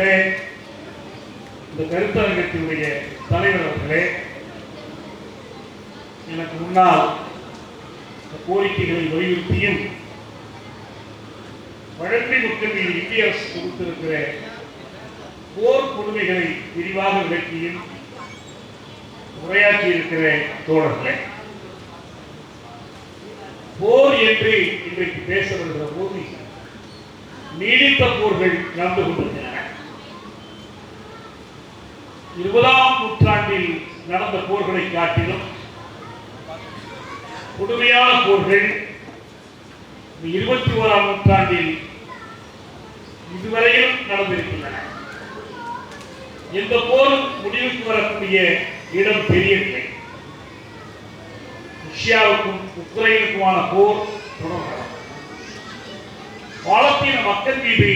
நடைபெறுகிற இந்த கருத்தரங்கத்தினுடைய தலைவர் அவர்களே எனக்கு முன்னால் இந்த கோரிக்கைகளை வலியுறுத்தியும் வழக்கை மக்கள் இந்திய அரசு கொடுத்திருக்கிற போர் கொடுமைகளை விரிவாக விளக்கியும் உரையாற்றி இருக்கிற தோழர்களே போர் என்று இன்றைக்கு பேச வருகிற போது நீடித்த போர்கள் நடந்து கொண்டிருக்கின்றன. இருபதாம் நூற்றாண்டில் நடந்த போர்களை காட்டிலும் கொடுமையான போர்கள் இருபத்தி ஓராம் நூற்றாண்டில் இதுவரையிலும் நடந்திருக்கின்றன. எந்த போரும் முடிவுக்கு வரக்கூடிய இடம் தெரியவில்லை. ரஷ்யாவுக்கும் உக்ரைனுக்குமான போர் தொடர்கிறது. பாலத்தீன மக்கள் மீது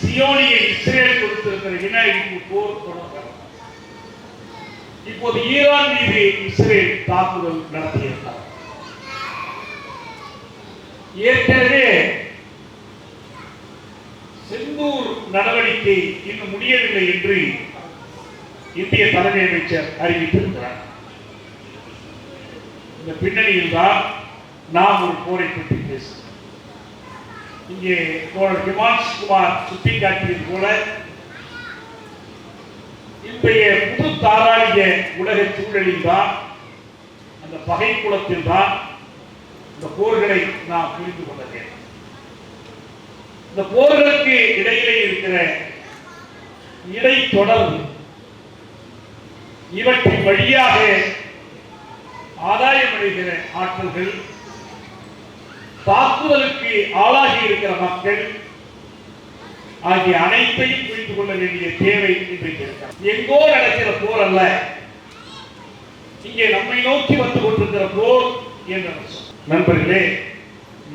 சியோனியை இஸ்ரேல் கொடுத்திருக்கிற இன போர் தொடர்கிறது இப்போது ஈரான் மீது இஸ்ரேல் தாக்குதல் நடத்தியிருந்தார் ஏற்கனவே செந்தூர் நடவடிக்கை இன்னும் முடியவில்லை என்று இந்திய தலைமை அமைச்சர் அறிவித்திருக்கிறார். இந்த பின்னணியில் தான் நாம் ஒரு போரை பற்றி பேசுகிறோம் இங்கே தோழர் ஹிமான்ஷ் குமார் சுட்டிக்காட்டியது போல இன்றைய புது தாராளிய உலக சூழலில் தான் அந்த பகை குளத்தில் தான் இந்த போர்களை நாம் புரிந்து கொள்ள வேண்டும். இந்த போர்களுக்கு இடையிலே இருக்கிற இடை தொடர்பு இவற்றின் வழியாக ஆதாயம் அடைகிற ஆற்றல்கள் தாக்குதலுக்கு ஆளாகி இருக்கிற மக்கள் ஆகிய அனைத்தையும் புரிந்து கொள்ள வேண்டிய தேவை இன்றைக்கு இருக்கிறது எங்கோ நடக்கிற போர் அல்ல. இங்கே நம்மை நோக்கி வந்து கொண்டிருக்கிற போர் என்ற நண்பர்களே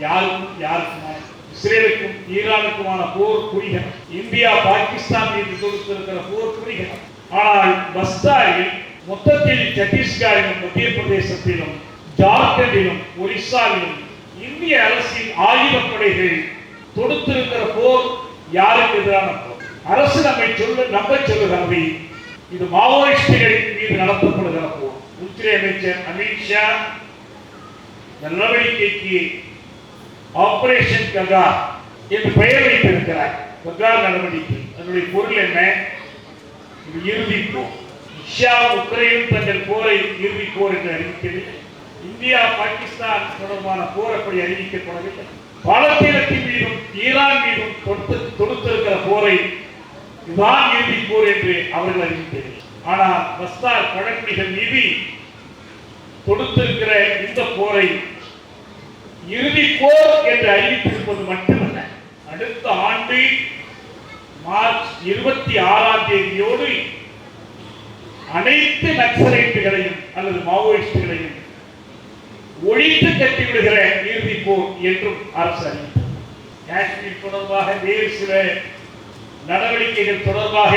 யாருக்கும் யாருக்குமா இஸ்ரேலுக்கும் ஈரானுக்குமான போர் புரிகிறது. இந்தியா பாகிஸ்தான் என்று கொடுத்திருக்கிற போர் புரிகிறது. ஆனால் பஸ்தாரில் மொத்தத்தில் சத்தீஸ்கரிலும் மத்திய பிரதேசத்திலும் ஜார்க்கண்டிலும் ஒரிசாவிலும் இந்திய அரசின் ஆயுதப்படைகள் தொடுத்திருக்கிற போர் யாருக்கு எதிரான போர்? அரசு நம்மை சொல்ல நம்ப சொல்லுகிறது இது மாவோயிஸ்டுகளின் மீது நடத்தப்படுகிற போர். உள்துறை அமைச்சர் அமித்ஷா இந்த நடவடிக்கைக்கு ஆபரேஷன் ககார் என்று பெயர் வைத்திருக்கிறார். ககார் நடவடிக்கை. அதனுடைய பொருள் என்ன? இது இறுதி போர். உக்ரைன் தங்கள் போரை இறுதி போர் என்று அறிவிக்கிறது இந்தியா பாகிஸ்தான் தொடர்பான போர் அப்படி அறிவிக்கப்படவில்லை. பாலத்தீனத்தின் மீதும் ஈரான் மீதும் தொடுத்து தொடுத்திருக்கிற போரை இதுதான் இறுதி போர் என்று அவர்கள் அறிவிக்கவில்லை ஆனால் பஸ்தார் பழங்குடிகள் மீது தொடுத்திருக்கிற இந்த போரை இறுதி போர் என்று அறிவித்திருப்பது மட்டுமல்ல. அடுத்த ஆண்டு மார்ச் இருபத்தி ஆறாம் தேதியோடு அனைத்து நக்சலைட்டுகளையும் அல்லது ஒழித்து கட்டிவிடுகிற இறுதி போர் என்றும் அரசு அறிவித்தது. காஷ்மீர் தொடர்பாக வேறு சில நடவடிக்கைகள் தொடர்பாக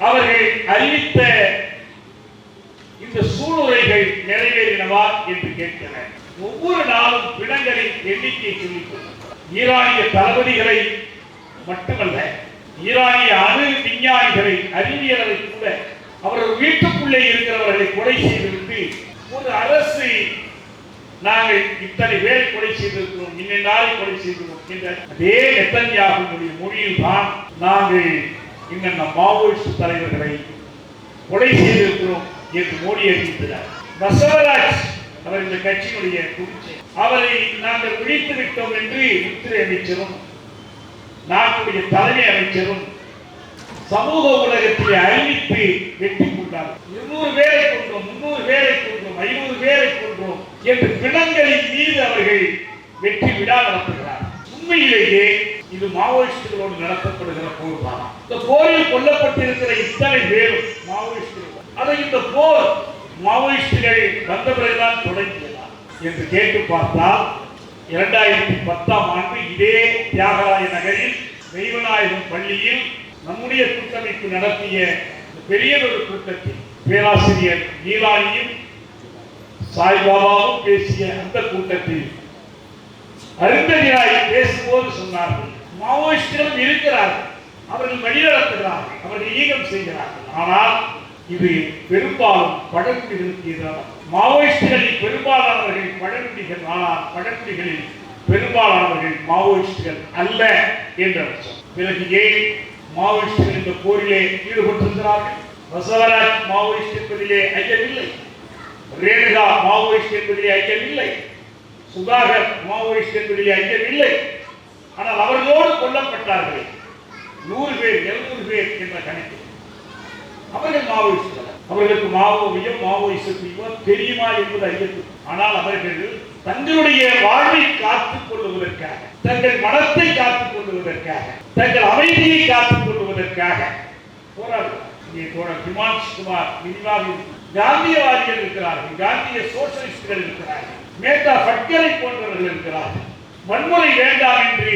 அவர்கள் அறிவித்த இந்த சூளுரைகள் நிறைவேறினவா என்று கேட்கிறேன் ஒவ்வொரு நாளும் பிணங்களின் எண்ணிக்கை சொல்லிக்கொள்ள ஈரானிய தளபதிகளை மட்டுமல்ல ஈரானிய அணு விஞ்ஞானிகளை அறிவியலரை கூட அவர்கள் வீட்டுக்குள்ளே இருக்கிறவர்களை கொலை செய்துவிட்டு ஒரு அரசு நாங்கள் இத்தனை பேரை கொலை செய்திருக்கிறோம் இன்னும் நாளை கொலை செய்திருக்கிறோம் என்ற அதே நெத்தன்யாகுடைய மொழியில் தான் நாங்கள் இன்னென்ன மாவோயிஸ்ட் தலைவர்களை கொலை செய்திருக்கிறோம் என்று மோடி அறிவித்தார். பசவராஜ் அவர் இந்த கட்சியினுடைய குறிச்சி அவரை நாங்கள் விழித்து விட்டோம் என்று உத்திரை அமைச்சரும் நாட்டுடைய தலைமை அமைச்சரும் சமூக உலகத்திலே அறிவித்து வெற்றி கொண்டார் இருநூறு பேரை கொண்டோம் முன்னூறு பேரை கொண்டோம் ஐநூறு பேரை கொன்றோம். என்று பிணங்களின் மீது அவர்கள் வெற்றி விழா நடத்துகிறார் உண்மையிலேயே இது மாவோயிஸ்டுகளோடு நடத்தப்படுகிற போர் தான் இந்த போரில் கொல்லப்பட்டிருக்கிற இத்தனை பேரும் மாவோயிஸ்டுகள். அதை இந்த போர் மாவோயிஸ்டுகள் வந்த பிறகுதான் தொடங்கியதா என்று கேட்டு பார்த்தால் இரண்டாயிரத்தி பத்தாம் ஆண்டு இதே தியாகராய நகரில் தெய்வநாயகம் பள்ளியில் நம்முடைய கூட்டமைப்பு நடத்திய பெரியதொரு கூட்டத்தில் பேராசிரியர் நீலானியும் சாய்பாபாவும் பேசிய அந்த கூட்டத்தில் அருந்ததியாய் பேசும்போது சொன்னார்கள் மாவோயிஸ்டுகளும் இருக்கிறார்கள். அவர்கள் வழிநடத்துகிறார்கள். அவர்கள் ஈகம் செய்கிறார்கள். ஆனால் இது பெரும்பாலும் பழங்குடிகளுக்கு எதிரான மாவோயிஸ்டுகளில் பெரும்பாலானவர்கள் பழங்குடிகள் ஆனால் பழங்குடிகளில் பெரும்பாலானவர்கள் மாவோயிஸ்டுகள் அல்ல என்ற பிறகு ஏன் மாவோயிஸ்டுகள் இந்த போரிலே ஈடுபட்டிருக்கிறார்கள்? பசவராஜ் மாவோயிஸ்ட் என்பதிலே ஐயமில்லை. ரேணுகா மாவோயிஸ்ட் என்பதிலே ஐயமில்லை சுதாகர் மாவோயிஸ்ட் என்பதிலே ஐயமில்லை ஆனால் அவர்களோடு கொல்லப்பட்டார்கள். நூறு பேர் எழுநூறு பேர் என்ற கணக்கு அவர்கள் மாவோயிஸ்டர் அவர்களுக்கு மாவோவியம் மாவோயிசத்தையும் தெரியுமா என்பது ஐயத்து ஆனால் அவர்கள் தங்களுடைய வாழ்வை காத்துக் கொள்வதற்காக தங்கள் மனத்தை காத்துக் கொள்வதற்காக தங்கள் அமைதியை காத்துக் கொள்வதற்காக போராடுகிறார் இங்கே தோழர் ஹிமான்ஷ் குமார் விரிவாக காந்தியவாதிகள் இருக்கிறார்கள் காந்திய சோசியலிஸ்டுகள் இருக்கிறார்கள் மேத்தா பட்கரை போன்றவர்கள் இருக்கிறார்கள். வன்முறை வேண்டாம் என்று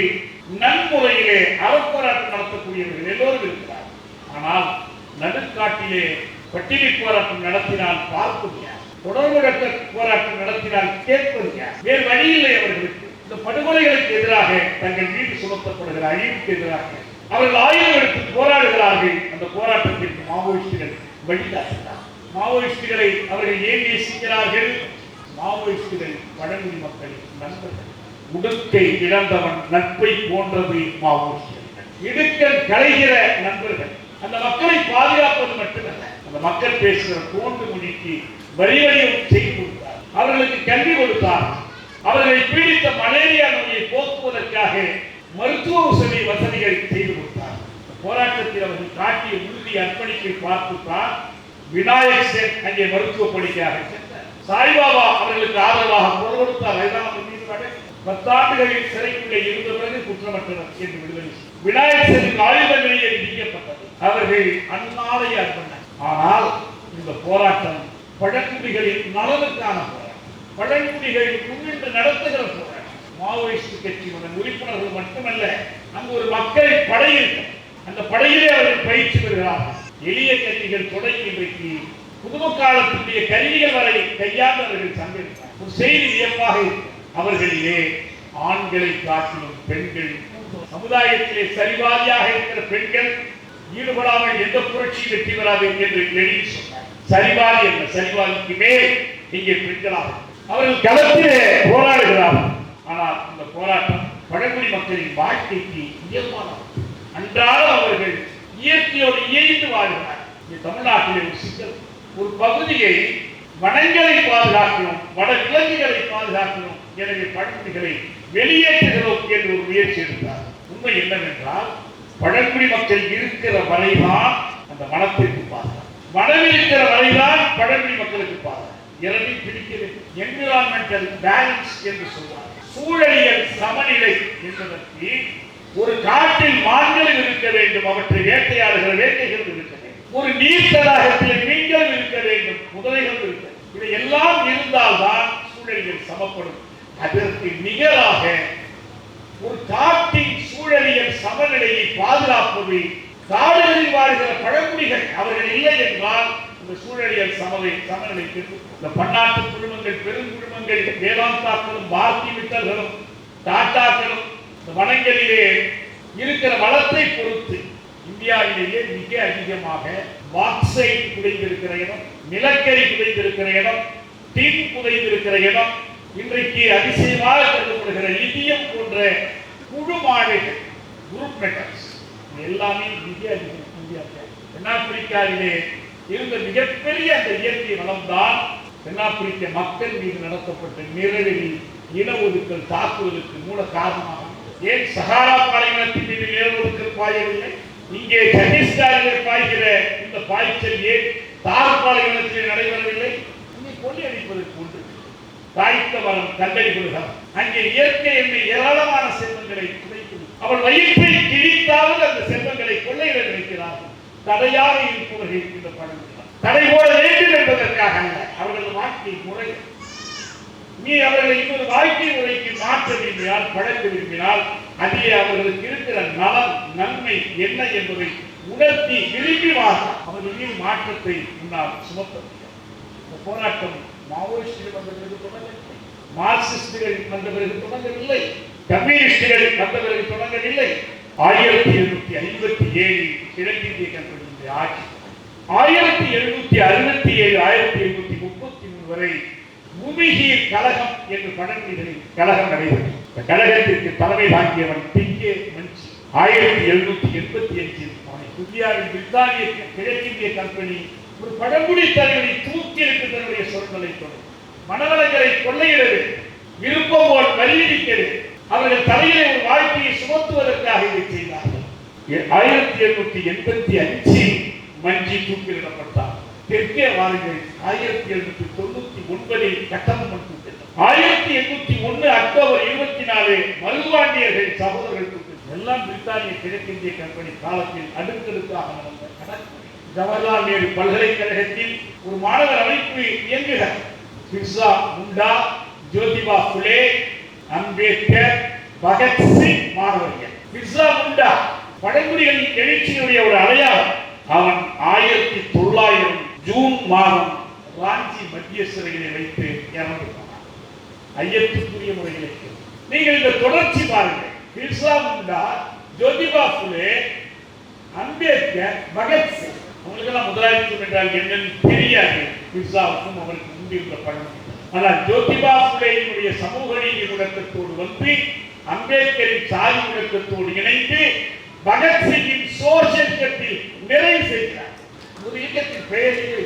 நன்முறையிலே அறப்போராட்டம் நடத்தக்கூடியவர்கள் எல்லோரும் இருக்கிறார்கள். ஆனால் நடுக்காட்டிலே பட்டினி போராட்டம் நடத்தினால் பார்ப்பது யார் போராட்டம் நடத்தினால் கேட்பது யார் வேறு வழியில்லை அவர்களுக்கு. இந்த படுகொலைகளுக்கு எதிராக தங்கள் வீடு சுமத்தப்படுகிற அழிவுக்கு எதிராக அவர்கள் ஆயுதம் எடுத்து போராடுகிறார்கள். அந்த போராட்டத்திற்கு மாவோயிஸ்டுகள் வழிகாட்டுகிறார்கள். மாவோயிஸ்டுகளை அவர்கள் ஏன் நேசிக்கிறார்கள் மாவோயிஸ்டுகள் பழங்குடி மக்களின் நண்பர்கள் உடுக்கை இழந்தவன் நட்பை போன்றது மாவோயிஸ்டுகள். இடுக்கல் களைகிற நண்பர்கள். அந்த மக்களை பாதுகாப்பது மட்டுமல்ல அந்த மக்கள் பேசுகிற தோன்று மொழிக்கு வரி செய்து கொடுத்தார். அவர்களுக்கு கல்வி கொடுத்தார். அவர்களை பீடித்த மலேரியா நோயை போக்குவதற்காக மருத்துவ வசதி வசதிகளை செய்து கொடுத்தார். போராட்டத்தில் அவர்கள் காட்டிய உறுதி அர்ப்பணிப்பை பார்த்துத்தான் விநாயக் சேன் அங்கே மருத்துவ பணிக்காக சாய்பாபா அவர்களுக்கு ஆதரவாக குரல் கொடுத்தார் அதுதான் பத்தாண்டுகளில் சிறைக்குள்ளே இருந்த பிறகு குற்றமற்றவர் என்று விடுதலை. செய்தார். விநாயக் சேனுக்கு ஆயுத நிலையை நீக்கப்பட்டது. அவர்கள் அந்நாளைய அர்ப்பணம் ஆனால் இந்த போராட்டம் பழங்குடிகளின் நலனுக்கான போராட்டம். பழங்குடிகள் முன்னின்று நடத்துகிற போராட்டம். மாவோயிஸ்ட் கட்சியுடன் உறுப்பினர்கள் மட்டுமல்ல அங்கு ஒரு மக்கள் படை இருக்கும் அந்த படையிலே அவர்கள் பயிற்சி பெறுகிறார்கள். எளிய கருவிகள் தொடங்கி இன்றைக்கு புதும காலத்துடைய கருவிகள் வரை கையாண்டவர்கள் சந்திருக்கிறார் ஒரு செய்தி வியப்பாக அவர்களிலே ஆண்களை காட்டிலும் பெண்கள் சமுதாயத்திலே சரிவாதியாக இருக்கிற பெண்கள் ஈடுபடாமல் எந்த புரட்சி வெற்றி பெறாது என்று எழுதி சொன்னார். சரிவாதி என்ற சரிவாதிக்கு மேல் இங்கே பெண்களாக அவர்கள் களத்திலே போராடுகிறார்கள். ஆனால் இந்த போராட்டம் பழங்குடி மக்களின் வாழ்க்கைக்கு இயல்பானது. அன்றாடம் அவர்கள் இயற்கையோடு இயைந்து வாழ்கிறார் இந்த தமிழ்நாட்டிலே ஒரு சிக்கல். ஒரு பகுதியை வனங்களை பாதுகாக்கணும் வடகிழங்குகளை பாதுகாக்கணும் எனவே பழங்குடிகளை வெளியேற்றுகிறோம் என்று ஒரு முயற்சி இருந்தார் உண்மை என்னவென்றால் பழங்குடி மக்கள் இருக்கிற வரைதான் அந்த வனத்திற்கு பாதுகாப்பு. வனம் இருக்கிற வரைதான் பழங்குடி மக்களுக்கு பாதுகாப்பு. இரண்டையும் பிடிக்கிறது என்விரான்மெண்டல் பேலன்ஸ் என்று சொல்வார் சூழலியல் சமநிலை என்பதற்கு ஒரு காட்டில் மான்களும் இருக்க வேண்டும் அவற்றை வேட்டையாடுகிற வேட்டைகள் இருக்க வேண்டும். ஒரு நீர் தடாகத்தில் மீன்கள் இருக்க வேண்டும் முதலைகள் இருக்க வேண்டும். இவை எல்லாம் இருந்தால்தான் சூழலியல் சமப்படும். அதற்கு நிகராக ஒரு காட்டின் சூழலியல் சமநிலையை பாதுகாப்பது காடுகளில் வாழ்கிற பழங்குடிகள் அவர்கள் இல்லை என்றால் இந்த சூழலியல் சமவை சமநிலைக்கு இந்த பன்னாட்டு குழுமங்கள் பெருங்குழுமங்கள் வேதாந்தாக்களும் பாரதி விட்டல்களும் டாட்டாக்களும் வனங்களிலே இருக்கிற வளத்தை பொறுத்து இந்தியாவிலேயே மிக அதிகமாக பாக்சைட் புதைந்திருக்கிற இடம் நிலக்கரி புதைந்திருக்கிற இடம் டின் புதைந்திருக்கிற இடம் இன்றைக்கு அதிசயமாக கருதப்படுகிற லித்தியம் போன்ற குழுமாழைகள் குரூப் மெட்டல்ஸ் எல்லாமே மிக அதிகம் இந்தியாவில் தென்னாப்பிரிக்காவிலே இருந்த மிகப்பெரிய அந்த இயற்கை வளம்தான் தென்னாப்பிரிக்க மக்கள் மீது நடத்தப்பட்ட நிறவெளி இன ஒதுக்கல் தாக்குதலுக்கு மூல காரணமாக ஏன் சஹாரா பாலைவனத்தின் மீது நில பாயவில்லை? இங்கே கன்னிஸ்டாரிலே பாய்கிற இந்த பாய்ச்சல் ஏன் தார் பாலைவனத்தில் நடைபெறவில்லை? இங்கே கொள்ளையடிப்பதற்கு உண்டு. தாய்த்த மரம் கண்டறிபடுகிறார் அங்கே இயற்கை என்று ஏராளமான செல்வங்களை குறைக்கும் அவள் வயிற்றை கிழித்தாவது அந்த செல்வங்களை கொள்ளையிட நினைக்கிறார்கள் தடையாக இருப்பவர்கள் இந்த பணம் தடை போட வேண்டும் என்பதற்காக அல்ல அவர்களது வாழ்க்கை முறை. நீ அவர்களை இன்னொரு வாழ்க்கை முறைக்கு மாற்ற விரும்பினால் பழக்க விரும்பினால் அதிலே அவர்களுக்கு இருக்கிற நலம் நன்மை என்ன என்பதை உணர்த்தி விரும்பி வாழ்ந்தார் மாற்றத்தை முன்னால் சுமத்த முடியும் இந்த போராட்டம் மாவோயிஸ்டுகள் வந்த பிறகு தொடங்கவில்லை. மார்க்சிஸ்டுகள் வந்த பிறகு தொடங்கவில்லை. கம்யூனிஸ்டுகள் வந்த பிறகு தொடங்கவில்லை. ஆயிரத்தி எழுநூத்தி ஐம்பத்தி ஏழில் கிழக்கிந்திய கம்பெனியுடைய ஆட்சி. ஆயிரத்தி எழுநூத்தி அறுபத்தி ஏழு ஆயிரத்தி எழுநூத்தி முப்பத்தி மூணு வரை பூமிகீர் கழகம் என்று பழங்குடிகளின் கழகம் நடைபெற்றது இந்த கழகத்திற்கு தலைமை தாங்கியவன் டி கே மன்சி ஆயிரத்தி எழுநூத்தி எண்பத்தி அஞ்சில் அவனை இந்தியாவின் பிரித்தானிய கிழக்கிந்திய கம்பெனி ஒரு பழங்குடி தலைவனை தூக்கி எடுத்து தன்னுடைய சொற்களை தொடர் மனவளங்களை கொள்ளையிட விருப்பம் போல் வலியுறுத்த அவர்கள் தலையிலே ஒரு வாழ்க்கையை சுமத்துவதற்காக இதை செய்தார்கள். எ- ஆயிரத்தி எழுநூத்தி எண்பத்தி அஞ்சில் மஞ்சி தூக்கிலிடப்பட்டார் தெற்கே வாருங்கள் ஆயிரத்தி எழுநூத்தி தொண்ணூத்தி ஒன்பதில் தூக்கிலிட்டார் ஆயிரத்தி எண்ணூத்தி ஒண்ணு அக்டோபர் இருபத்தி நாலு மருதுவாண்டியர்கள் சகோதரர்கள் எல்லாம் பிரித்தானிய கிழக்கிந்திய கம்பெனி காலத்தில் அடுக்கடுக்காக நடந்த கணக்கு ஜவஹர்லால் நேரு பல்கலைக்கழகத்தில் ஒரு மாணவர் அமைப்பு இயங்குகிறது பிர்சா முண்டா ஜோதிபா புலே அம்பேத்கர் பகத்சிங் மாணவர்கள். பிர்சா முண்டா பழங்குடிகளின் எழுச்சியினுடைய ஒரு அடையாளம் அவன் ஆயிரத்தி தொள்ளாயிரம் ஜூன் மாதம் ராஞ்சி மத்திய சிறையிலே வைத்து இறந்து போனான் ஐயத்துக்குரிய முறையில் நீங்கள் இந்த தொடர்ச்சி பாருங்கள். பிர்சா முண்டா ஜோதிபா புலே அம்பேத்கர் பகத்சிங் அவங்களுக்கெல்லாம் முதலாளித்துவம் என்றால் என்னன்னு தெரியாது. பிர்சாவுக்கும் அவருக்கு முன்பிருந்த பழம் ஆனால் ஜோதிபா புலேயினுடைய சமூக நீதி முழக்கத்தோடு வந்து அம்பேத்கரின் சாதி முழக்கத்தோடு இணைந்து பகத்சிங்கின் சோசியல் இயக்கத்தில் நிறைவு செய்கிறார். ஒரு இயக்கத்தின் பெயரையே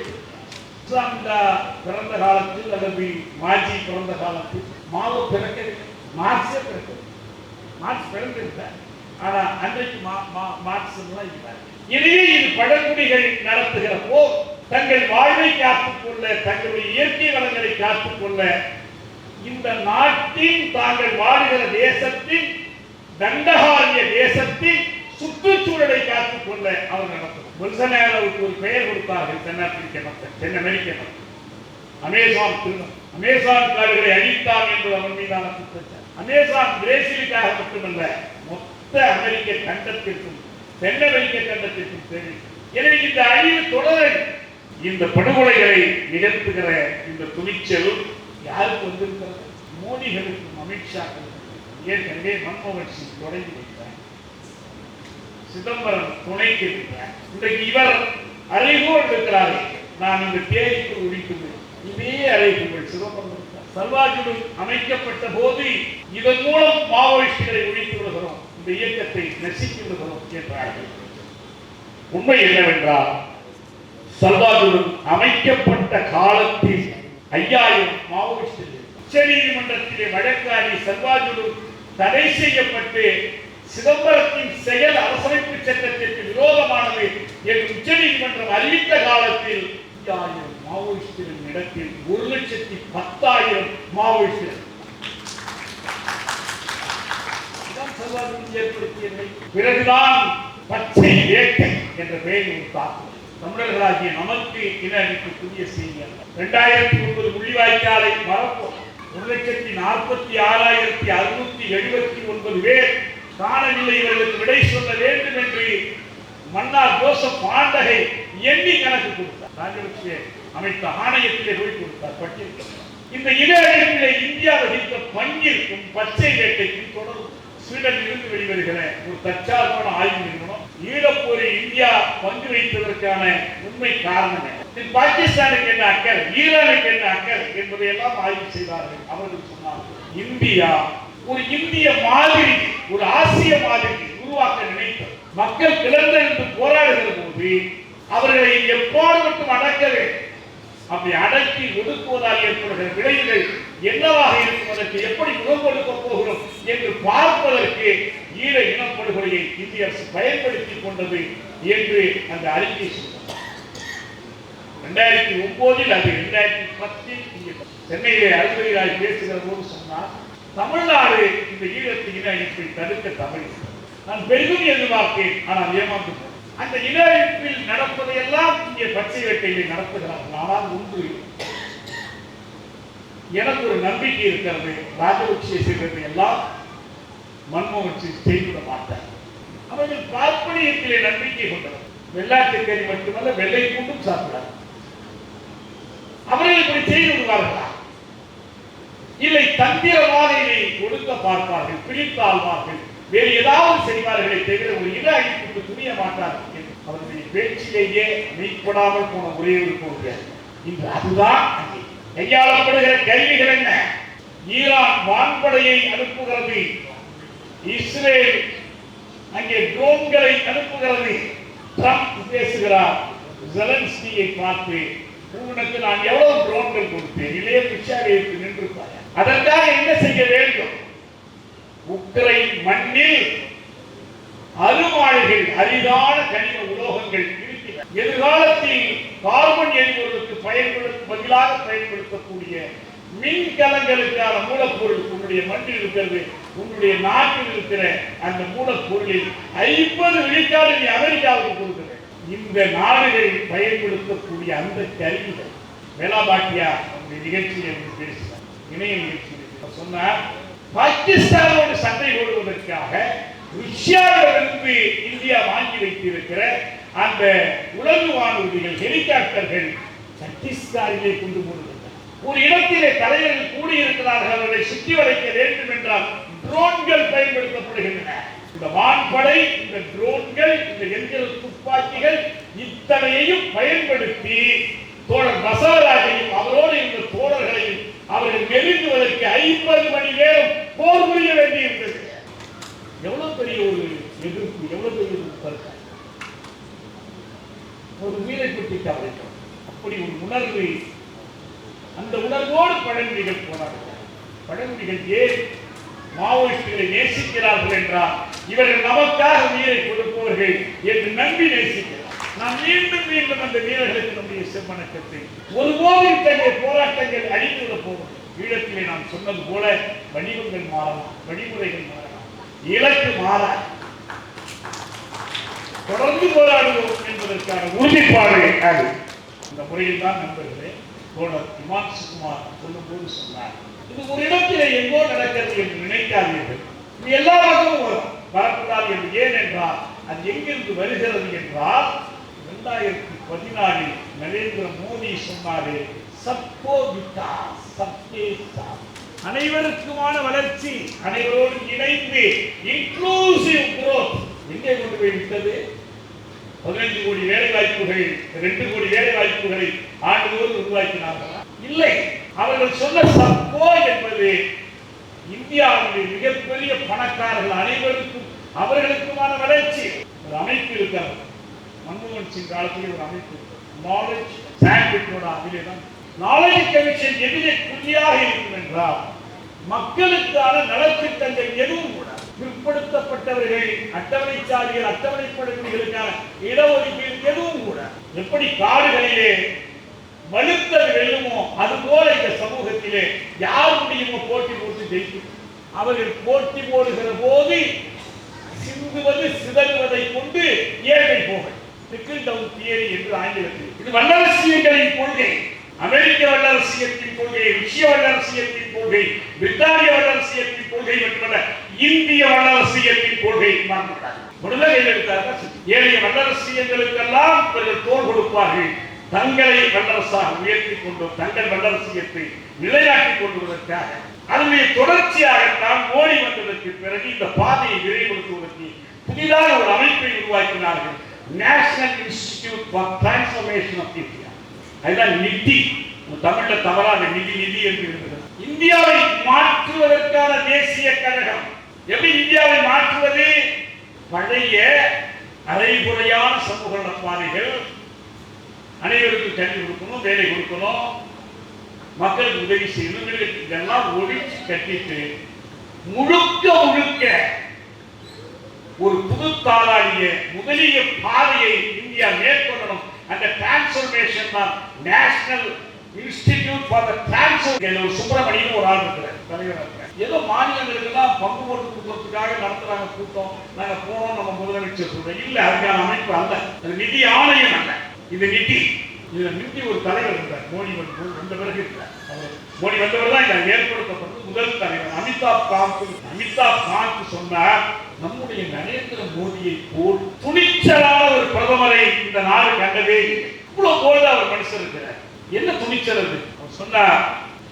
இஸ்லாமியா பிறந்த காலத்தில் அல்லது மாஜி பிறந்த காலத்தில் மாவோ பிறக்கவில்லை மார்க்ஸே பிறக்கவில்லை. மார்க்ஸ் பிறந்திருந்தார் ஆனா அன்றைக்கு மா- மா- மார்க்ஸ் எல்லாம் இல்லை. இதையே இது பழங்குடிகள் நடத்துகிற போர் தங்கள் வாழ்வை காத்துக் கொள்ள தங்களுடைய இயற்கை வளங்களை காத்துக் கொள்ள இந்த நாட்டின் தாங்கள் வாழுகிற தேசத்தின் தண்டகாரிய தேசத்தின் சுற்றுச்சூழலை காத்துக் கொள்ள அவர் நடத்துவார். பொல்சனேரோவுக்கு ஒரு பெயர் கொடுத்தார்கள் தென்னாப்பிரிக்க மக்கள் தென் அமெரிக்க மக்கள். அமேசான் அமேசான் காடுகளை அழித்தான் என்று அவன் மீதான குற்றச்சாட்டு. அமேசான் பிரேசிலுக்காக மட்டுமல்ல மொத்த அமெரிக்க கண்டத்திற்கும் தென் அமெரிக்க கண்டத்திற்கும் தேவை. எனவே இந்த அழிவு தொடர இந்த படுகொலைகளை நிகழ்த்துகிற இந்த துணிச்சல் யாருக்கு வந்திருக்கிறது? மோடிகளுக்கும் அமித்ஷாக்களுக்கும் ஏற்கனவே மன்மோகன் சிங் தொடங்கி வைத்தார் சிதம்பரம் துணைக்கு இருக்கிறார் இன்றைக்கு இவர் அறைகோடு இருக்கிறார்கள் நான் இந்த தேதிக்கு உரித்துள்ளேன் இதே அறைகூவல் சிதம்பரம் சர்வாஜுடு அமைக்கப்பட்ட போது இதன் மூலம் மாவோயிஸ்டுகளை ஒழித்து விடுகிறோம். இந்த இயக்கத்தை நசித்து விடுகிறோம் என்றார்கள். உண்மை என்னவென்றால் சல்வாஜுடன் அமைக்கப்பட்ட காலத்தில் ஐயாயிரம் மாவோயிஸ்டுகள். உச்ச நீதிமன்றத்திலே வழக்காரி சல்வாஜுடன் தடை செய்யப்பட்டு சிதம்பரத்தின் செயல் அரசமைப்பு சட்டத்திற்கு விரோதமானது என்று உச்ச நீதிமன்றம் அறிவித்த காலத்தில் ஐயாயிரம் மாவோயிஸ்டின் இடத்தில் ஒரு லட்சத்தி பத்தாயிரம் மாவோயிஸ்டர் இதுதான் பிறகுதான் பச்சை வேட்டை என்ற பெயர் ஒரு தாக்குதல் தமிழர்களாகிய நமக்கு இன புதிய செய்தி அல்ல இரண்டாயிரத்தி ஒன்பது முள்ளிவாய்க்காலை மறப்போம். ஒரு லட்சத்தி நாற்பத்தி ஆறாயிரத்தி அறுநூத்தி எழுபத்தி ஒன்பது பேர் காணவில்லை இவர்களுக்கு விடை சொல்ல வேண்டும் என்று மன்னார் ஜோசப் பாண்டகை எண்ணி கணக்கு கொடுத்தார். ராஜபக்சே அமைத்த ஆணையத்திலே போய் கொடுத்தார் பட்டியல் இந்த இடையிலே இந்தியா வகித்த பங்கிற்கும் பச்சை வேட்டைக்கும் தொடரும். ஸ்வீடனில் இருந்து வெளிவருகிற ஒரு தற்சார்பான ஆய்வு நிறுவனம் ஈழப்போரில் இந்தியா பங்கு வைத்ததற்கான உண்மை காரணம் பாகிஸ்தானுக்கு என்ன அக்கறை? ஈரானுக்கு என்ன அக்கறை? என்பதை எல்லாம் ஆய்வு செய்தார்கள். அவர்கள் சொன்னார்கள் இந்தியா ஒரு இந்திய மாதிரி ஒரு ஆசிய மாதிரி உருவாக்க நினைத்தது மக்கள் கிளர்ந்தெழுந்து போராடுகிற போது அவர்களை எப்போது மட்டும் அடக்க வேண்டும் அப்படி அடக்கி ஒடுக்குவதால் ஏற்படுகிற விளைவுகள் என்னவாக இருக்கும்? அதற்கு எப்படி முகம் கொடுக்க போகிறோம் என்று பார்ப்பதற்கு ஈழ இனப்படுகொலையை இந்திய அரசு பயன்படுத்திக் கொண்டது என்று அந்த அறிக்கை சொன்னார் ரெண்டாயிரத்தி ஒன்பதில் அது ரெண்டாயிரத்தி பத்தில் சென்னையிலே அருள்வரிராய் பேசுகிற போது சொன்னார் தமிழ்நாடு இந்த ஈழத்து இன அழிப்பை தடுக்க தமிழ். நான் பெரிதும் எதிர்பார்த்தேன் ஆனால் ஏமாந்து அந்த இன அழிப்பில் நடப்பதையெல்லாம் இங்கே பச்சை வேட்டையிலே நடத்துகிறார்கள் ஆனால் ஒன்று எனக்கு ஒரு நம்பிக்கை இருக்கிறது ராஜபக்சே செய்வதை எல்லாம் மன்மோகன் சிங் செய்துவிட மாட்டார். அவர்கள் பார்ப்பனியத்திலே நம்பிக்கை கொண்டவர். வெள்ளாட்டுக்கறி மட்டுமல்ல வெள்ளை பூண்டும் சாப்பிடார் அவர்கள் இப்படி செய்து விடுவார்களா? இல்லை தந்திரமாக இதை கொடுக்க பார்ப்பார்கள் பிடித்தாழ்வார்கள் வேறு ஏதாவது செய்வார்களை தவிர ஒரு இட அழிப்புக்கு துணிய மாட்டார்கள் என்று அவர்களுடைய பேச்சிலேயே மெய்ப்படாமல் போன ஒரே ஒரு இன்று அதுதான் கையாளப்படுகிற கல்விகள் என்ன? ஈரான் வான்படையை அனுப்புகிறது. இஸ்ரேல் அங்கே ட்ரோன்களை அனுப்புகிறது. ட்ரம்ப் பேசுகிறார் ஜெலன்ஸ்கியை பார்த்து உனக்கு நான் எவ்வளவு ட்ரோன்கள் கொடுத்தேன் இளைய பிச்சாரியத்துக்கு நின்றிருப்பார் அதற்காக என்ன செய்ய வேண்டும்? உக்ரைன் மண்ணில் அருமாளிகள் அரிதான கனிம உலோகங்கள் இருக்கிறது எதிர்காலத்தில் கார்பன் எரிபொருளுக்கு பயன்படுத்த பதிலாக பயன்படுத்தக்கூடிய மின்கலங்களுக்கான மூலப்பொருள் உன்னுடைய மண்ணில் இருக்கிறது உன்னுடைய நாட்டில் இருக்கிற அந்த மூலப்பொருளில் ஐம்பது விழுக்காடு நீ அமெரிக்காவுக்கு கொடுக்கிற இந்த நாடுகளில் பயன்படுத்தக்கூடிய அந்த கருவிகள். வேளாபாட்டியா நம்முடைய பேசி வந்து பேசினார் இணைய நிகழ்ச்சியில் சொன்னார் பாகிஸ்தானோடு சண்டை போடுவதற்காக ருஷ்யாவிலிருந்து இந்தியா வாங்கி வைத்திருக்கிற அந்த உலகு வானூர்திகள் ஹெலிகாப்டர்கள் சத்தீஸ்கரிலே கொண்டு போடுகின்றன. ஒரு இடத்திலே தலைவர்கள் கூடியிருக்கிறார்கள் அவர்களை சுற்றி வளைக்க வேண்டும் என்றால் ட்ரோன்கள் பயன்படுத்தப்படுகின்றன. இந்த வான்படை இந்த ட்ரோன்கள் இந்த எந்திர துப்பாக்கிகள் இத்தனையையும் பயன்படுத்தி தோழர் பசவராஜையும் அவரோடு இருந்த தோழர்களையும் அவர்கள் நெருங்குவதற்கு ஐம்பது மணி நேரம் போர் புரிய வேண்டியிருந்தது. எவ்வளவு பெரிய ஒரு எதிர்ப்பு எவ்வளவு பெரிய ஒரு கருத்து ஒரு உயிரை பற்றி கவலைக்கும் அப்படி ஒரு உணர்வு அந்த உணர்வோடு பழங்குடிகள் போனார்கள். பழங்குடிகள் ஏன் மாவோயிஸ்டுகளை நேசிக்கிறார்கள் என்றால் இவர்கள் நமக்காக உயிரை கொடுப்பவர்கள் என்று நம்பி நேசிக்கிறார். நாம் மீண்டும் மீண்டும் அந்த வீரர்களுக்கு நம்முடைய செம்மணக்கத்தை ஒருபோதும் தங்கள் போராட்டங்கள் அழிந்துவிட போகும் ஈழத்திலே நாம் சொன்னது போல வடிவங்கள் மாறலாம் வழிமுறைகள் மாறலாம் இலக்கு மாற தொடர்ந்து போராடுவோம் என்பதற்கான உறுதிப்பாடு அது. இந்த முறையில் தான் நண்பர்களே தோழர் இமான் சுகுமார் சொல்லும்போது சொன்னார் இது ஒரு இடத்திலே எங்கோ நடக்கிறது என்று நினைக்காதீர்கள். இது எல்லா பக்கமும் வரும் வரக்கூடாது என்று ஏன் என்றால் அது எங்கிருந்து வருகிறது என்றால் இரண்டாயிரத்தி பதினாலில் நரேந்திர மோடி சொன்னாரே சப்போ விட்டாஸ் அனைவருக்குமான வளர்ச்சி. அனைவரோடும் இணைந்து இன்க்ளூசிவ் குரோத் எங்கே கொண்டு போய் விட்டது? பதினைந்து கோடி வேலை வாய்ப்புகள் ரெண்டு கோடி வேலை வாய்ப்புகளை ஆண்டுதோறும் உருவாக்கினார்களா? இல்லை. அவர்கள் சொன்ன சப்போ என்பது இந்தியாவுடைய மிகப்பெரிய பணக்காரர்கள் அனைவருக்கும் அவர்களுக்குமான வளர்ச்சி. ஒரு அமைப்பு இருக்கிறது. மன்மோகன் சிங் காலத்தில் ஒரு அமைப்பு. நாலேஜ் சாண்டிட்டோட அதிலே தான் நாலேஜ் கமிஷன் எதிரே குறியாக இருக்கும் என்றால் மக்களுக்கான நலத்திட்டங்கள் எதுவும் கூட பிற்படுத்தப்பட்டவர்கள் அட்டவணைச்சாரிகள் அட்டவணைப்படுத்தவர்களுக்கான இடஒதுக்கீடு எதுவும் கூட எப்படி காடுகளிலே வலுத்தர் வெல்லுமோ அது போல இந்த சமூகத்திலே யார் முடியுமோ போட்டி போட்டு ஜெயிக்கும்? அவர்கள் போட்டி போடுகிற போது சிந்துவது சிதறுவதை கொண்டு ஏழை போக ட்ரிக்கிள் டவுன் தியரி என்று ஆங்கிலத்தில். இது வல்லரசியங்களின் கொள்கை. அமெரிக்க வல்லரசியத்தின் கொள்கை ருஷ்ய வல்லரசியத்தின் கொள்கை பிரித்தானிய வல்லரசியத்தின் கொள்கை மட்டுமல்ல இந்திய வல்லரசியத்தின் கொள்கை மறந்துவிட்டார்கள் விடுதலையில் எடுத்தார்கள். ஏழைய வல்லரசியங்களுக்கெல்லாம் இவர்கள் தோல் கொடுப்பார்கள். தங்களை வல்லரசாக உயர்த்தி கொண்டு தங்கள் வல்லரசியத்தை நிலைநாட்டிக் கொள்வதற்காக. அதனுடைய தொடர்ச்சியாகத்தான் மோடி வந்ததற்கு பிறகு இந்த பாதையை விரைவுபடுத்துவதற்கு புதிதாக ஒரு அமைப்பை உருவாக்கினார்கள். National Institute for Transformation of India அதுதான் நிதி. தமிழ்ல தவறாக நிதி நிதி என்று இருக்கிறது. இந்தியாவை மாற்றுவதற்கான தேசிய கழகம். எப்படி இந்தியாவை மாற்றுவது? பழைய அரைகுறையான சமூக நலப்பாதைகள். அனைவருக்கும் கல்வி கொடுக்கணும் வேலை கொடுக்கணும். மக்களுக்கு உதவி செய்யணும். இதெல்லாம் ஒழிச்சு கட்டிட்டு முழுக்க முழுக்க ஒரு புது தாராளிய முதலிய பாதையை இந்தியா மேற்கொள்ளணும். அந்த டிரான்ஸ்ஃபர்மேஷன் தான் National Institute for the transfer ஒரு சுப்பிரமணியன் ஒரு ஆள் இருக்கிறார் தலைவர் இருக்கிறார். ஏதோ மாநிலங்களுக்கெல்லாம் பங்கு போட்டு கொடுக்கறதுக்காக நடத்துறாங்க கூட்டம். நாங்க போனோம் நம்ம முதலமைச்சர் சொல்றோம். இல்ல அதுக்கான அமைப்பு அல்ல. அது நிதி ஆணையம் அல்ல. இது நிதி. இதில் முந்தி ஒரு தலைவர் இருந்தார். மோடி வந்து வந்த பிறகு அவர் மோடி வந்தவர் தான் இதை ஏற்படுத்தப்பட்டது. முதல் தலைவர் அமிதாப் காந்த். அமிதாப் காந்த் சொன்னார் நம்முடைய நரேந்திர மோடியை போல் துணிச்சலான ஒரு பிரதமரை இந்த நாடு கண்டதே இவ்வளவு போல அவர் மனுஷன் இருக்கிறார். என்ன துணிச்சல் அது? அவர் சொன்னார்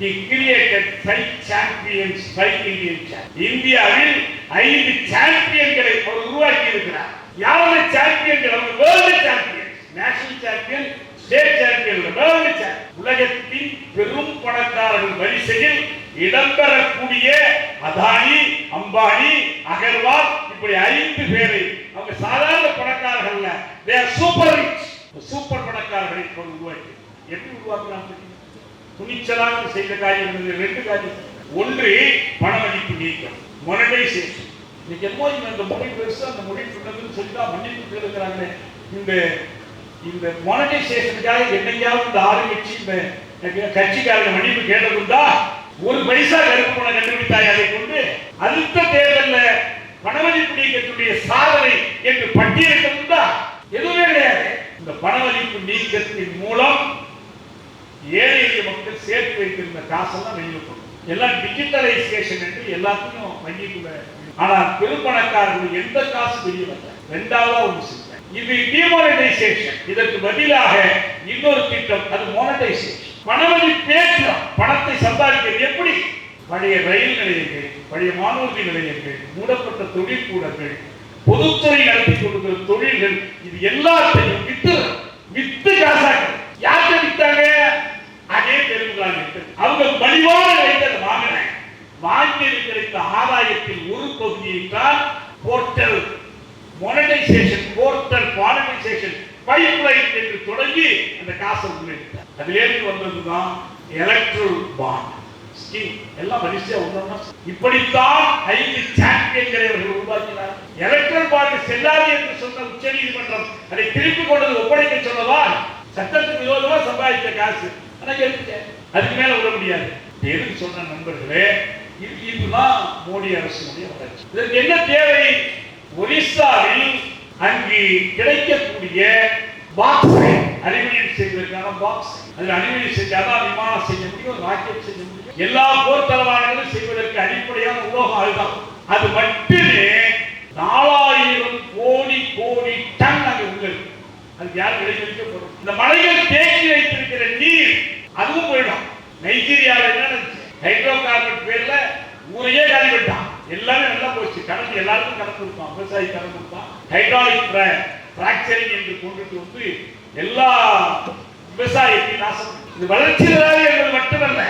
He created five champions, five Indian champions. இந்தியாவில் ஐந்து சாம்பியன்களை அவர் உருவாக்கி இருக்கிறார் யாரோட சாம்பியன்கள் அவர் world champion national champion state champion உலகத்தின் பெரும் பணக்காரர்கள் வரிசையில் இடம்பெறக்கூடிய அதானி அம்பானி அகர்வால் இப்படி ஐந்து பேரை. அவங்க சாதாரண பணக்காரர்கள் அல்ல. சூப்பர் சூப்பர் பணக்காரர்களை இப்போது உருவாக்கி. எப்படி உருவாக்குறாங்க துணிச்சலாக செய்த காரியம் இருந்தது ரெண்டு காரியம். ஒன்று பணமதிப்பு நீக்கம். மொனடைசேஷன் இன்னைக்கு என்னமோ இந்த அந்த மொழி பெருசு அந்த மொழி சொன்னதுன்னு சொல்லிட்டு மன்னிப்பு கேளுக்கிறாங்களே இந்த இந்த மொனடைசேஷனுக்காக என்னையாவது இந்த ஆரம்பிச்சு இந்த கட்சிக்காரங்க மன்னிப்பு கேட்டதுண்டா ஒரு பைசா கருப்பு பணம் கண்டுபிடித்தாய் அதை கொண்டு அடுத்த தேர்தலில் பணமதிப்பு நீக்கத்துடைய சாதனை என்று பட்டியலிட்டதுண்டா எதுவுமே கிடையாது. இந்த பணமதிப்பு நீக்கத்தின் மூலம் ஏழை எளிய மக்கள் சேர்த்து வைத்திருந்த காசெல்லாம் வெளியே போடும் எல்லாம் டிஜிட்டலைசேஷன் என்று எல்லாத்தையும் வங்கிக்குள்ள ஆனால் பெரும்பணக்காரர்கள் எந்த காசு வெளியே வரல. ரெண்டாவதா ஒன்று இது டிமானிட்டைசேஷன் இதற்கு பதிலாக இன்னொரு திட்டம் அது மோனடைசேஷன் பணமதிப்பேற்றம் பணத்தை சம்பாதிக்கிறது எப்படி? பழைய ரயில் நிலையங்கள் பழைய மாணவர்கள் நிலையங்கள் மூடப்பட்ட தொழிற்கூடங்கள் பொதுத்துறை நடத்தி கொடுக்கிற தொழில்கள் இது எல்லாத்தையும் வித்து வித்து காசாக்க யார்கிட்ட வித்தாங்க? அதே தெலுங்குலாம் அவங்க மலிவான வைத்தது வாங்கினேன் வாங்கி இருக்கிற ஆதாயத்தில் ஒரு பகுதியை தான் portal monetisation portal modernisation pipeline என்று தொடங்கி அந்த காசை உள்ளிட்டார் அதிலேருந்து வந்ததுதான் எலக்ட்ரல் பாண்ட் ஸ்கீம் எல்லாம் வரிசையா ஒன்றா இப்படித்தான் ஐந்து சாம்பியன்களை அவர்கள் உருவாக்கினார். எலக்ட்ரல் பாண்ட் செல்லாது என்று சொன்ன உச்ச நீதிமன்றம் அதை திருப்பி கொண்டது ஒப்படைக்க சொன்னதால் சட்டத்துக்கு விரோதமா சம்பாதித்த காசு. ஆனா எடுத்துட்டேன். அதுக்கு மேல விட முடியாது. எதுக்கு சொன்ன நண்பர்களே? இதுதான் மோடி அரசினுடைய வளர்ச்சி. இதற்கு என்ன தேவை? ஒரிசாவில் அங்கு கிடைக்கக்கூடிய பாக்ஸை அறிவியல் செய்வதற்கான பாக்ஸ் அதில் அறிவியல் செஞ்சாதான் விமானம் செய்ய முடியும் ராக்கெட் செய்ய முடியும். எல்லா போர் தளவாடங்களும் செய்வதற்கு அடிப்படையான உலோகம் அதுதான். அது மட்டுமே நாலாயிரம் கோடி கோடி டன் அங்கு உள்ளது. அது யார் விளைவிக்க போறோம் இந்த மலைகள் தேக்கி வைத்திருக்கிற நீர் அதுவும் போயிடும். நைஜீரியாவில் என்ன ஹைட்ரோ கார்பன் பேர்ல ஊரையே கணக்கு எல்லாருக்கும் கடன் கொடுத்தான் விவசாயி கடன் கொடுத்தான் ஹைட்ராலிக் பிராக்சரிங் என்று கொண்டுட்டு வந்து எல்லா விவசாயத்தையும் நாசம் இது வளர்ச்சியாளர் என்பது மட்டுமல்ல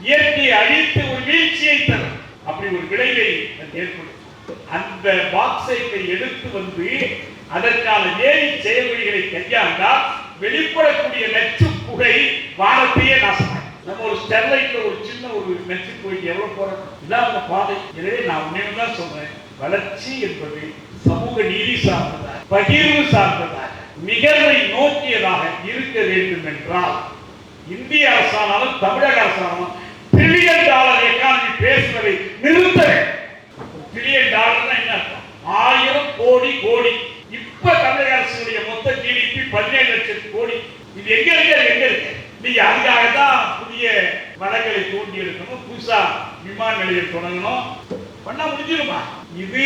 இயற்கையை அழித்து ஒரு வீழ்ச்சியை தரும் அப்படி ஒரு விளைவை அது ஏற்படும் அந்த பாக்ஸைட்டை எடுத்து வந்து அதற்கான ஏரி செயல்முறைகளை கையாண்டால் வெளிப்படக்கூடிய நச்சு புகை வானத்தையே நாசம் நம்ம ஒரு ஸ்டெர்லைட்ல ஒரு சின்ன ஒரு நச்சு போயிட்டு எவ்வளவு போறோம்? இதான் அந்த பாதை. எனவே நான் உண்மையை தான் சொல்றேன் வளர்ச்சி என்பது சமூக நீதி சார்ந்ததாக பகிர்வு சார்ந்ததாக நிகழ்வை நோக்கியதாக இருக்க வேண்டும் என்றால் இந்திய அரசானாலும் தமிழக அரசானாலும் பில்லியன் டாலர் எக்கானமி பேசுவதை நிறுத்த பில்லியன் டாலர் என்ன ஆயிரம் கோடி கோடி. இப்ப தமிழக அரசுடைய மொத்த ஜிடிபி பதினேழு லட்சம் கோடி. இது எங்க இருக்கு? எங்க இருக்கு? நீங்க அதுக்காக தான் புதிய வளங்களை தூண்டி எடுக்கணும். புதுசா விமான நிலையம் தொடங்கணும். பண்ணா முடிஞ்சிருமா? இது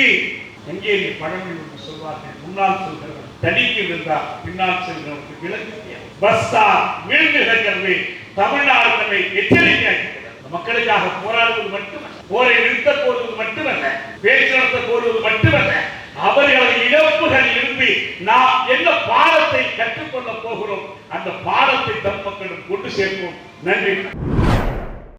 எங்கே நீ பழமொழி ஒன்று சொல்வார்கள்? முன்னால் செல்கிறவன் தனிக்கு விழுந்தா பின்னால் செல்கிறவனுக்கு விலங்கு பஸ்ஸா விழுந்து கிடக்கிறது தமிழ்நாடு நம்மை மக்களுக்காக போராடுவது மட்டுமல்ல போரை நிறுத்த போடுவது மட்டுமல்ல பேச்சு நடத்த போடுவது மட்டுமல்ல அவர்களது இழப்புகளில் இருந்து நாம் என்ன பாடத்தை கற்றுக்கொள்ள போகிறோம் அந்த பாடத்தை தம் மக்களும் கொண்டு சேர்ப்போம். நன்றி.